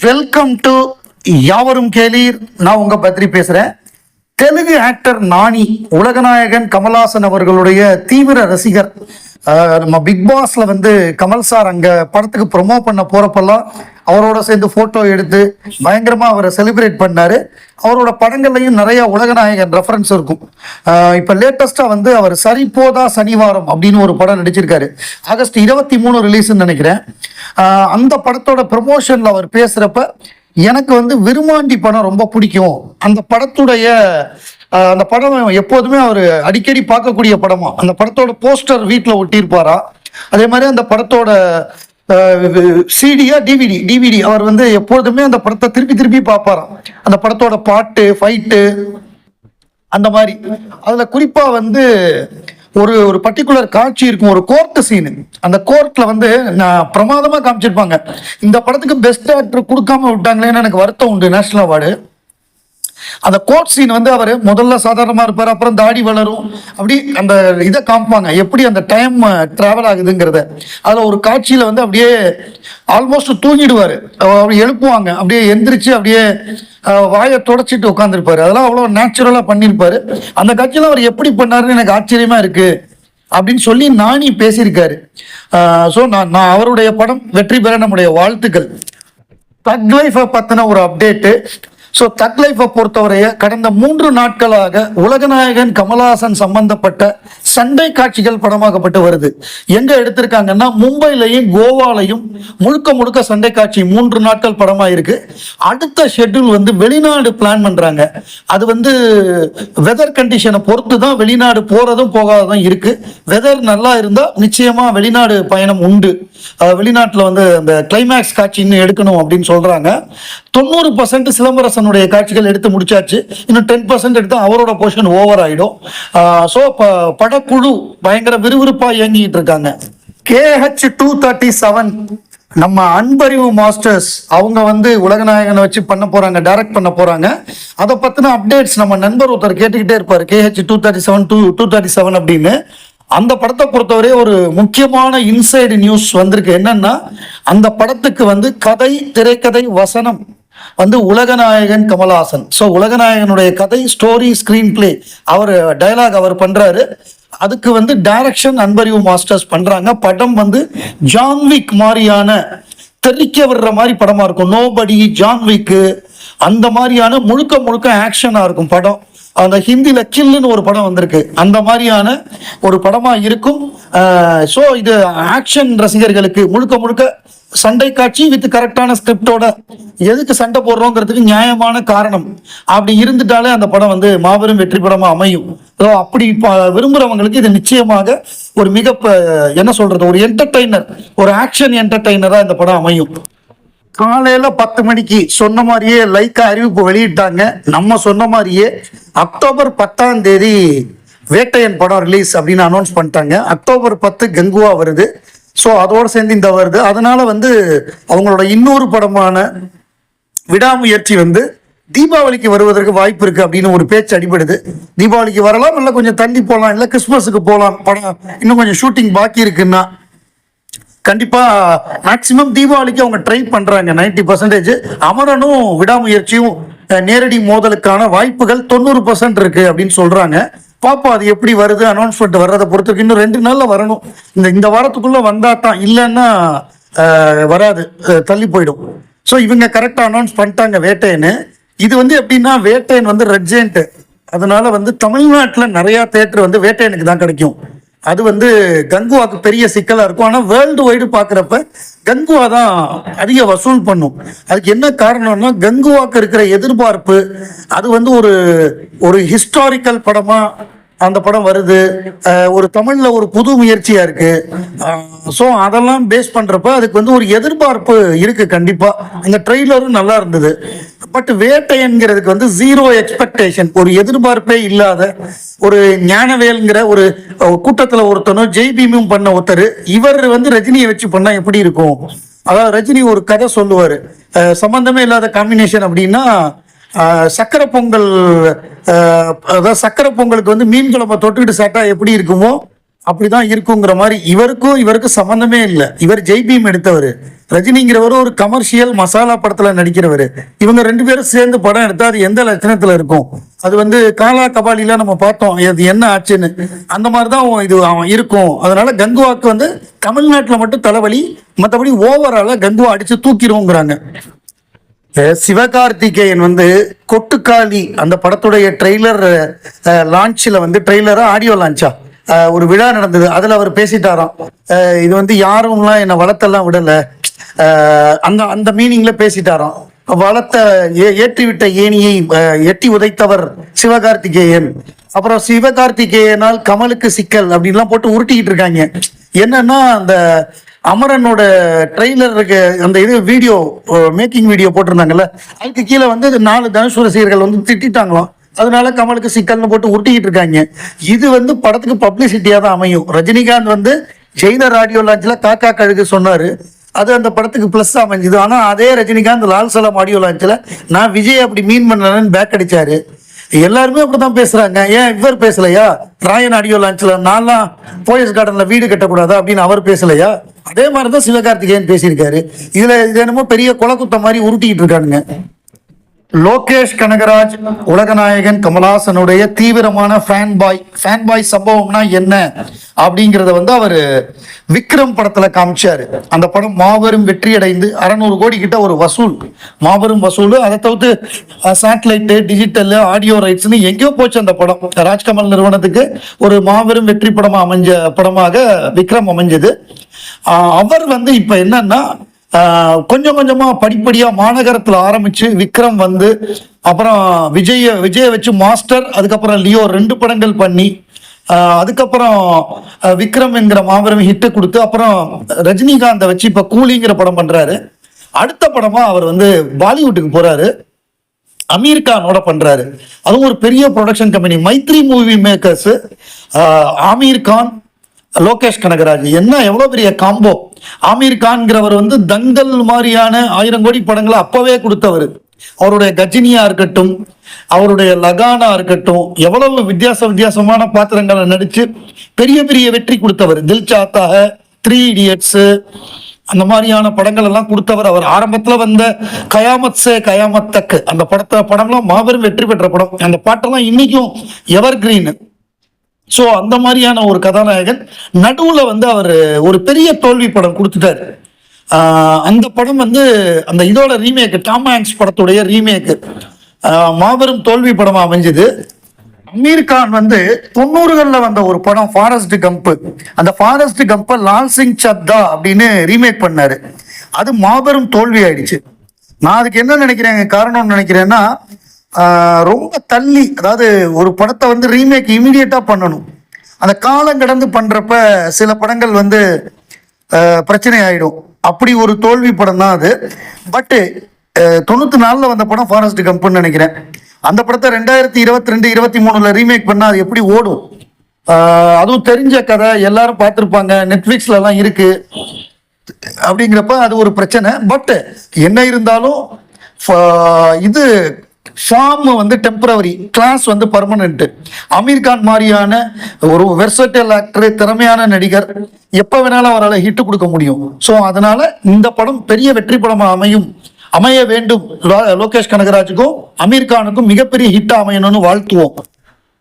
Welcome to யாவரும் கேளீர். நான் உங்க பத்ரி பேசுறேன். தெலுங்கு ஆக்டர் நானி உலகநாயகன் கமல்ஹாசன் அவர்களுடைய தீவிர ரசிகர். நம்ம பிக் பாஸ்ல வந்து கமல் சார் அங்க படத்துக்கு ப்ரொமோ பண்ண போறப்பெல்லாம் அவரோட சேர்ந்து போட்டோ எடுத்து பயங்கரமா அவரை செலிப்ரேட் பண்ணாரு. அவரோட படங்கள்லையும் நிறைய உலகநாயகன் ரெஃபரன்ஸ் இருக்கும். இப்ப லேட்டஸ்டா வந்து அவர் சரிப்போதா சனிவாரம் அப்படின்னு ஒரு படம் நடிச்சிருக்காரு. ஆகஸ்ட் இருபத்தி மூணு ரிலீஸ்ன்னு நினைக்கிறேன். அந்த படத்தோட ப்ரமோஷன்ல அவர் பேசுறப்ப எனக்கு வந்து விருமாண்டி படம் ரொம்ப பிடிக்கும். அந்த படத்துடைய அந்த படம் எப்போதுமே அவர் அடிக்கடி பார்க்கக்கூடிய படமா. அந்த படத்தோட போஸ்டர் வீட்டில் ஒட்டியிருப்பாரா? அதே மாதிரி அந்த படத்தோட சிடியா டிவிடி டிவிடி அவர் வந்து எப்போதுமே அந்த படத்தை திருப்பி திருப்பி பார்ப்பாராம் அந்த படத்தோட பாட்டு ஃபைட்டு அந்த மாதிரி. அதில் குறிப்பாக வந்து ஒரு ஒரு பர்டிகுலர் காட்சி இருக்கும் ஒரு கோர்ட்டு சீனு அந்த கோர்ட்ல வந்து நான் பிரமாதமாக காமிச்சிருப்பாங்க. இந்த படத்துக்கு பெஸ்ட் ஆக்டர் கொடுக்காம விட்டாங்களேன்னு எனக்கு வருத்தம் உண்டு நேஷனல் அவார்டு அந்த கோட் சீன் வந்து அவர் முதல்ல சாதாரணமாக இருப்பார் அப்புறம் தாடி வளரும். அப்படி அந்த இதை காமிப்பாங்க. எப்படி அந்த டைம் ட்ராவல் ஆகுதுங்கிறத. அதில் ஒரு காட்சியில் வந்து அப்படியே ஆல்மோஸ்ட் தூங்கிடுவார். அப்படி எழுப்புவாங்க. அப்படியே எந்திரிச்சு அப்படியே வாயை தொடச்சிட்டு உட்காந்துருப்பாரு அதெல்லாம் அவ்வளோ நேச்சுரலாக பண்ணியிருப்பாரு. அந்த காட்சியில அவர் எப்படி பண்ணாருன்னு எனக்கு ஆச்சரியமா இருக்கு. அப்படின்னு சொல்லி நானி பேசியிருக்காரு. ஸோ நான் நான் அவருடைய படம் வெற்றி பெற நம்முடைய வாழ்த்துக்கள். தக் லைஃபை பற்றின ஒரு அப்டேட்டு ஸோ தக் லைஃபை பொறுத்தவரைய கடந்த மூன்று நாட்களாக உலகநாயகன் கமலஹாசன் சம்பந்தப்பட்ட சண்டை காட்சிகள் படமாக்கப்பட்டு வருது. எங்க எடுத்திருக்காங்கன்னா மும்பைலையும் கோவாலையும் முழுக்க முழுக்க சண்டை காட்சி மூன்று நாட்கள் படமா இருக்கு அடுத்த ஷெட்யூல் வந்து வெளிநாடு பிளான் பண்றாங்க. அது வந்து வெதர் கண்டிஷனை பொறுத்து தான் வெளிநாடு போறதும் போகாததும் இருக்கு. வெதர் நல்லா இருந்தா நிச்சயமா வெளிநாடு பயணம் உண்டு. வெளிநாட்டில் வந்து அந்த கிளைமேக்ஸ் காட்சி இன்னும் எடுக்கணும் அப்படின்னு சொல்றாங்க. தொண்ணூறு பர்சன்ட் சிலம்பரசனுடைய காட்சிகள் எடுத்து முடிச்சாச்சு. இன்னும் டென் பர்சன்ட் எடுத்து அவரோட போர்ஷன் ஓவர் ஆயிடும். ஸோ படக்குழு பயங்கர விறுவிறுப்பா இயங்கிட்டு இருக்காங்க. கேஹெச் டூ தேர்ட்டி செவன் நம்ம அன்பறிவு மாஸ்டர்ஸ் அவங்க வந்து உலகநாயகனை வச்சு பண்ண போறாங்க டைரக்ட் பண்ண போறாங்க. அதை பத்தின அப்டேட்ஸ் நம்ம நண்பர் ஒருத்தர் கேட்டுக்கிட்டே இருப்பார். KH two thirty seven two two thirty seven அப்படின்னு. அந்த படத்தை பொறுத்தவரை ஒரு முக்கியமான இன்சைடு நியூஸ் வந்திருக்கு. என்னன்னா அந்த படத்துக்கு வந்து கதை திரைக்கதை வசனம் வந்து உலகநாயகன் கமல்ஹாசன். ஸோ உலகநாயகனுடைய கதை ஸ்டோரி ஸ்க்ரீன் பிளே அவர் uh, டயலாக் அவர் பண்ணுறாரு அதுக்கு வந்து டைரக்ஷன் அன்பறிவு மாஸ்டர்ஸ் பண்ணுறாங்க படம் வந்து ஜான்விக் மாதிரியான தெறிக்க விடுற மாதிரி படமாக இருக்கும். நோபடி ஜான்விக்கு அந்த மாதிரியான முழுக்க முழுக்க ஆக்ஷனாக இருக்கும் படம். அந்த ஹிந்தியில் கில்லுன்னு ஒரு படம் வந்திருக்கு. அந்த மாதிரியான ஒரு படமாக இருக்கும். Uh, ஸோ இது ஆக்ஷன் ரசிகர்களுக்கு முழுக்க முழுக்க சண்டை காட்சி வித் கரெக்டான ஸ்கிரிப்டோட எதுக்கு சண்டை போடுறோங்கிறதுக்கு நியாயமான காரணம். அப்படி இருந்துட்டாலே அந்த படம் வந்து மாபெரும் வெற்றி படமாக அமையும். ஸோ அப்படி விரும்புகிறவங்களுக்கு இது நிச்சயமாக ஒரு மிக என்ன சொல்றது ஒரு என்டர்டைனர் ஒரு ஆக்ஷன் என்டர்டைனராக இந்த படம் அமையும். காலையில பத்து மணிக்கு சொன்ன மாதிரியே லைக் அறிவிப்பு வெளியிட்டாங்க. நம்ம சொன்ன மாதிரியே அக்டோபர் பத்தாம் தேதி வேட்டையன் படம் ரிலீஸ் அப்படின்னு அனௌன்ஸ் பண்ணிட்டாங்க. அக்டோபர் பத்து கங்குவா வருது. ஸோ அதோடு சேர்ந்து இந்த வருது. அதனால வந்து அவங்களோட இன்னொரு படமான விடாமுயற்சி வந்து தீபாவளிக்கு வருவதற்கு வாய்ப்பு இருக்கு அப்படின்னு ஒரு பேச்சு அடிபடுது. தீபாவளிக்கு வரலாம் இல்லை கொஞ்சம் தள்ளி போகலாம் இல்லை கிறிஸ்மஸுக்கு போகலாம் படம் இன்னும் கொஞ்சம் ஷூட்டிங் பாக்கி இருக்குன்னா கண்டிப்பாக மேக்சிமம் தீபாவளிக்கு அவங்க ட்ரை பண்ணுறாங்க நைன்டி பர்சன்டேஜ் அமரனும் விடாமுயற்சியும் நேரடி மோதலுக்கான வாய்ப்புகள் தொண்ணூறு பர்சன்ட் இருக்கு அப்படின்னு சொல்றாங்க. பாப்போம் அது எப்படி வருது? அனௌன்ஸ்மெண்ட் வர்றதை பொறுத்து இன்னும் ரெண்டு நாள்ல வரணும். இந்த இந்த வாரத்துக்குள்ள வந்தா தான் இல்லைன்னா வராது. தள்ளி போயிடும். ஸோ இவங்க கரெக்டாக அனௌன்ஸ் பண்ணிட்டாங்க வேட்டையன்னு இது வந்து எப்படின்னா வேட்டையன் வந்து ரெட்ஜென்ட் அதனால வந்து தமிழ்நாட்டில் நிறையா தேட்டர் வந்து வேட்டையனுக்கு தான் கிடைக்கும். அது வந்து கங்குவாக்கு பெரிய சிக்கலாக இருக்கும். ஆனால் வேர்ல்டு வைடு பார்க்குறப்ப கங்குவா தான் அதிக வசூல் பண்ணும். அதுக்கு என்ன காரணம்னா கங்குவாக்கு இருக்கிற எதிர்பார்ப்பு அது வந்து ஒரு ஒரு ஹிஸ்டாரிக்கல் படமாக அந்த படம் வருது. ஒரு தமிழ்ல ஒரு புது முயற்சியா இருக்கு. ஸோ அதெல்லாம் பேஸ் பண்றப்ப அதுக்கு வந்து ஒரு எதிர்பார்ப்பு இருக்கு கண்டிப்பா. அந்த ட்ரெய்லரும் நல்லா இருந்தது. பட் வேட்டைங்கிறதுக்கு வந்து ஜீரோ எக்ஸ்பெக்டேஷன் ஒரு எதிர்பார்ப்பே இல்லாத ஒரு ஞானவேல்ங்கிற ஒரு கூட்டத்தில் கூட்டத்துல ஒருத்தனும் ஜெய்பீமும் பண்ண ஒருத்தர் இவர் வந்து ரஜினியை வச்சு பண்ணா எப்படி இருக்கும்? அதாவது ரஜினி ஒரு கதை சொல்லுவாரு. சம்மந்தமே சம்பந்தமே இல்லாத காம்பினேஷன் அப்படின்னா சக்கரை பொங்கல் அதாவது சக்கரை பொங்கலுக்கு வந்து மீன் குழம்பை தொட்டுக்கிட்டு சாப்பிட்டா எப்படி இருக்குமோ அப்படிதான் இருக்குங்கிற மாதிரி இவருக்கும் இவருக்கும் சம்பந்தமே இல்லை. இவர் ஜெய்பீம் எடுத்தவர். ரஜினிங்கிறவர் ஒரு கமர்ஷியல் மசாலா படத்துல நடிக்கிறவர். இவங்க ரெண்டு பேரும் சேர்ந்து படம் எடுத்தா அது எந்த லட்சணத்துல இருக்கும்? அது வந்து காலா கபாலில நம்ம பார்த்தோம். அது என்ன ஆச்சுன்னு. அந்த மாதிரி தான் இது அவன் இருக்கும். அதனால கங்குவாக்கு வந்து தமிழ்நாட்டில் மட்டும் தலைவலி மற்றபடி ஓவரால கங்குவா அடிச்சு தூக்கிடுவோங்கிறாங்க சிவகார்த்திகேயன் வந்து கொட்டுக்காளி அந்த படத்துடைய ட்ரெய்லர் லான்ச்சில் வந்து ட்ரெய்லரா ஆடியோ லான்ச்சா? ஒரு விழா நடந்தது. அதில் அவர் பேசிட்டாராம். இது வந்து யாரும்லாம் என்னை வளர்த்தெல்லாம் விடலை. அந்த அந்த மீனிங்ல பேசிட்டாராம். வளர்த்த ஏ ஏற்றிவிட்ட ஏணியை எட்டி உதைத்தவர் சிவகார்த்திகேயன். அப்புறம் சிவகார்த்திகேயனால் கமலுக்கு சிக்கல் அப்படின்லாம் போட்டு உருட்டிக்கிட்டு இருக்காங்க. என்னன்னா அந்த அமரனோட ட்ரெய்லருக்கு அந்த இது வீடியோ மேக்கிங் வீடியோ போட்டிருந்தாங்கல்ல அதுக்கு கீழே வந்து நாலு தனுஷ் ரசிகர்கள் வந்து திட்டிட்டாங்களாம். அதனால கமலுக்கு சிக்கல்னு போட்டு உருட்டிக்கிட்டு இருக்காங்க. இது வந்து படத்துக்கு பப்ளிசிட்டியாக தான் அமையும். ரஜினிகாந்த் வந்து ஜெயிலர் ஆடியோ லான்ச்சில் காக்கா கழுகு சொன்னார். அது அந்த படத்துக்கு ப்ளஸ் அமைஞ்சுது. ஆனால் அதே ரஜினிகாந்த் லால் சலாம் ஆடியோ லான்ச்சில் நான் விஜய் அப்படி மீன் பண்ணலன்னு பேக் அடித்தார் எல்லாருமே அப்படிதான் பேசுறாங்க. ஏன் இவர் பேசலையா? ராயன் ஆடியோ லான்ச்சில் நான்லாம் போயஸ் கார்டனில் வீடு கட்டக்கூடாதா அப்படின்னு அவர் பேசலையா? அதே மாதிரி தான் சிவகார்த்திகேயன் பேசியிருக்காரு. இதில் இது என்னமோ பெரிய குலக்குத்த மாதிரி உருட்டிக்கிட்டு இருக்கானுங்க. லோகேஷ் கனகராஜ் உலகநாயகன் கமலாசனுடைய தீவிரமான ஃபேன் பாய் ஃபேன் பாய் சம்பவம்னா என்ன அப்படிங்கிறத வந்து அவர் விக்ரம் படத்தில் காமிச்சார். அந்த படம் மாபெரும் வெற்றி அடைந்து அறநூறு கோடி கிட்ட ஒரு வசூல். மாபெரும் வசூல். அதை தவிர்த்து சேட்டலைட்டு டிஜிட்டல் ஆடியோ ரைட்ஸ்னு எங்கேயோ போச்சு அந்த படம். ராஜ்கமல் நிறுவனத்துக்கு ஒரு மாபெரும் வெற்றி படமாக அமைஞ்ச படமாக விக்ரம் அமைஞ்சது. அவர் வந்து இப்போ என்னன்னா கொஞ்சம் கொஞ்சமா படிப்படியா மாநகரத்துல ஆரம்பிச்சு விக்ரம் வந்து அப்புறம் விஜய விஜய வச்சு மாஸ்டர் அதுக்கப்புறம் லியோ ரெண்டு படங்கள் பண்ணி அதுக்கப்புறம் விக்ரம் என்கிற மாபெரும் ஹிட்டு கொடுத்து அப்புறம் ரஜினிகாந்தை வச்சு இப்ப கூலிங்கிற படம் பண்றாரு. அடுத்த படமா அவர் வந்து பாலிவுட்டுக்கு போறாரு. அமீர் கானோட பண்றாரு. அதுவும் ஒரு பெரிய production company Mythri movie makers Aamir Khan Lokesh Kanagaraj. என்ன எவ்வளவு பெரிய காம்போ ஆமீர் கான்கிறவர் வந்து தங்கல் மாதிரியான ஆயிரம் கோடி படங்களை அப்பவே கொடுத்தவர். அவருடைய கஜினியா இருக்கட்டும் அவருடைய லகானா இருக்கட்டும் எவ்வளவு வித்தியாச வித்தியாசமான பாத்திரங்களை நடிச்சு பெரிய பெரிய வெற்றி கொடுத்தவர். தில் சாத்தாக த்ரீ இடியட்ஸ் அந்த மாதிரியான படங்கள் எல்லாம் கொடுத்தவர் அவர். ஆரம்பத்துல வந்த கயாமத் சே கயாமத் தக்கு அந்த படத்தை படம்லாம் மாபெரும் வெற்றி பெற்ற படம். அந்த பாட்டெல்லாம் இன்னைக்கும் எவர் கிரீன் ஸோ அந்த மாதிரியான ஒரு கதாநாயகன் நடுவில் வந்து அவர் ஒரு பெரிய தோல்வி படம் கொடுத்துட்டாரு. அந்த படம் வந்து அந்த இதோட ரீமேக் டாம் ஹேங்ஸ் படத்துடைய ரீமேக்கு மாபெரும் தோல்வி படமாக அமைஞ்சது. அமீர் கான் வந்து தொண்ணூறுகளில் வந்த ஒரு படம் ஃபாரஸ்ட் கம்ப். அந்த ஃபாரஸ்ட் கம்பை லால் சிங் சத்தா அப்படின்னு ரீமேக் பண்ணாரு. அது மாபெரும் தோல்வி ஆயிடுச்சு. நான் அதுக்கு என்ன நினைக்கிறேன் காரணம்னு நினைக்கிறேன்னா ரொம்ப தள்ளி அதாவது ஒரு படத்தை வந்து ரீமேக் இமீடியட்டாக பண்ணணும். அந்த காலம் கடந்து பண்ணுறப்ப சில படங்கள் வந்து பிரச்சனை ஆகிடும் அப்படி ஒரு தோல்வி படம் தான் அது. பட்டு தொண்ணூற்றி நாலில் வந்த படம் ஃபாரஸ்ட் கம்ப்னு நினைக்கிறேன். அந்த படத்தை ரெண்டாயிரத்தி இருபத்தி ரெண்டு இருபத்தி மூணில் ரீமேக் பண்ணால் அது எப்படி ஓடும்? அதுவும் தெரிஞ்ச கதை எல்லாரும் பார்த்துருப்பாங்க. நெட்ஃப்ளிக்ஸ்லலாம் இருக்குது அப்படிங்கிறப்ப அது ஒரு பிரச்சனை. பட்டு என்ன இருந்தாலும் ஃப- இது ஷாம் வந்து டெம்பரவரி கிளாஸ் வந்து பர்மனெண்ட் அமீர் கான் மாதிரியான ஒரு வெர்சட்டல் ஆக்டர் திறமையான நடிகர் எப்போ வேணாலும் அவரால் ஹிட்டு கொடுக்க முடியும். ஸோ அதனால இந்த படம் பெரிய வெற்றி படமாக அமையும். அமைய வேண்டும். லோகேஷ் கனகராஜுக்கும் அமீர் கானுக்கும் மிகப்பெரிய ஹிட் அமையணும்னு வாழ்த்துவோம்.